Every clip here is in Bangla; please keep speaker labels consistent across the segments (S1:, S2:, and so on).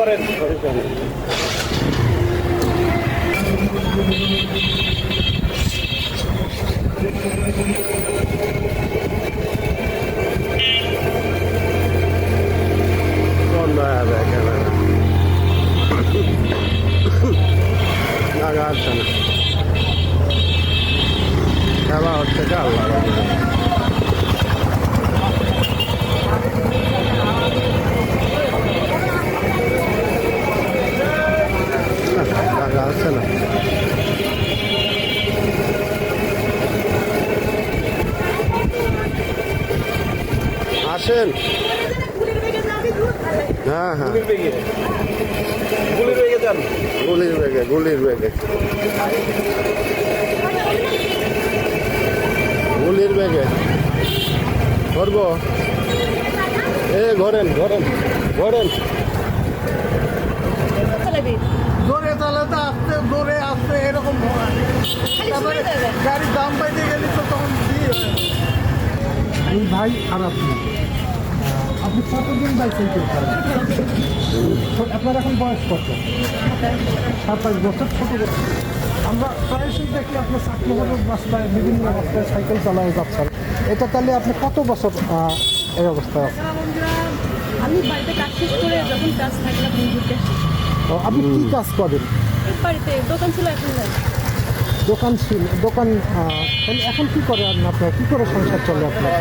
S1: করেন Täällä on se kallaa. না আসেন। হ্যাঁ হ্যাঁ।
S2: গুলির বেগে। যান।
S1: গুলির বেগে গুলির বেগে। গুলির বেগে। করব এ ঘরেন ঘরেন ঘরেন
S2: জোরে চালাতে আসতে জোরে আসতে এরকম হয় তারপরে গাড়ির দাম পাইতে গেলে তো তখন দিয়ে
S3: এই ভাই আর আপনি? আপনি কতদিন বাইসাইকেল করেন? ছো- আপনার এখন বয়স কত? সাতাশ বছর ছোট বছর। আমরা প্রায়শই দেখি আপনার চাকরিবাজার রাস্তায় বিভিন্ন রাস্তায় সাইকেল চালানো যাচ্ছেন। এটা তাহলে আপনি কত বছর এই অবস্থায় আছেন?
S4: আমি বাড়িতে কাজ শেষ করে যখন কাজ থাকে না বন্ধুকে
S3: তো আপনি কি কাজ করেন?
S4: বাড়িতে দোকান ছিল এখন
S3: দোকান ছিল দোকান তাহলে এখন কি করে আপনার কি করে সংসার চলে আপনার?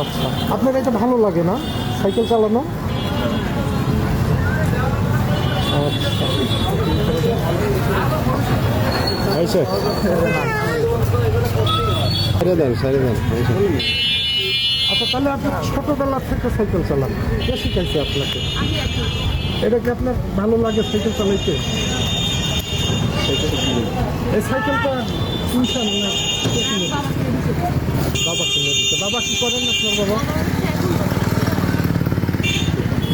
S3: আচ্ছা। আপনার এটা ভালো লাগে না সাইকেল চালানো? আচ্ছা।
S1: দেন দেন।
S3: আচ্ছা তাহলে আপনি ছোটবেলা থেকে সাইকেল চালান। কে শিখাইছে আপনাকে? এটা কি আপনার ভালো লাগে সাইকেল চালাইতে? এই সাইকেলটা কিনছেন না? বাবা কিনে দিচ্ছে বাবা কি করেন আপনার বাবা?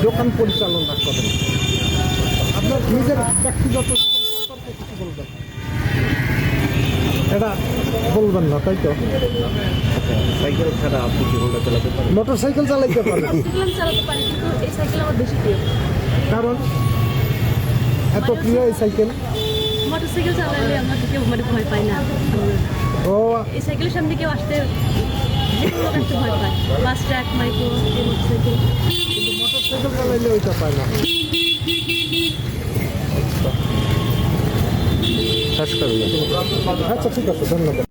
S3: দোকান পরিচালনা করেন। আপনার নিজের ব্যক্তিগত সম্পর্কে কিছু বলবেন এটা বলবেন না তাই তো?
S2: সাইকেল ছাড়া আপনি কি হোন্ডা চালাতে পারেন?
S3: মোটর সাইকেল চালাইতে পারেন।
S4: সাইকেল চালাতে পারি কিন্তু এই সাইকেল আমার বেশি প্রিয়।
S3: কারণ এত প্রিয় এই সাইকেল।
S4: মোটর সাইকেল চালালে আমরা কেউ মানে ভয় পাই না।
S3: ও।
S4: এই সাইকেলের সামনে কেউ আসতে ভয় পায়। বাস ট্রাক মাইক্রো এই মোটর
S3: কিন্তু মোটর সাইকেল চালাইলে ওইটা পায় না। আচ্ছা ঠিক আছে ধন্যবাদ।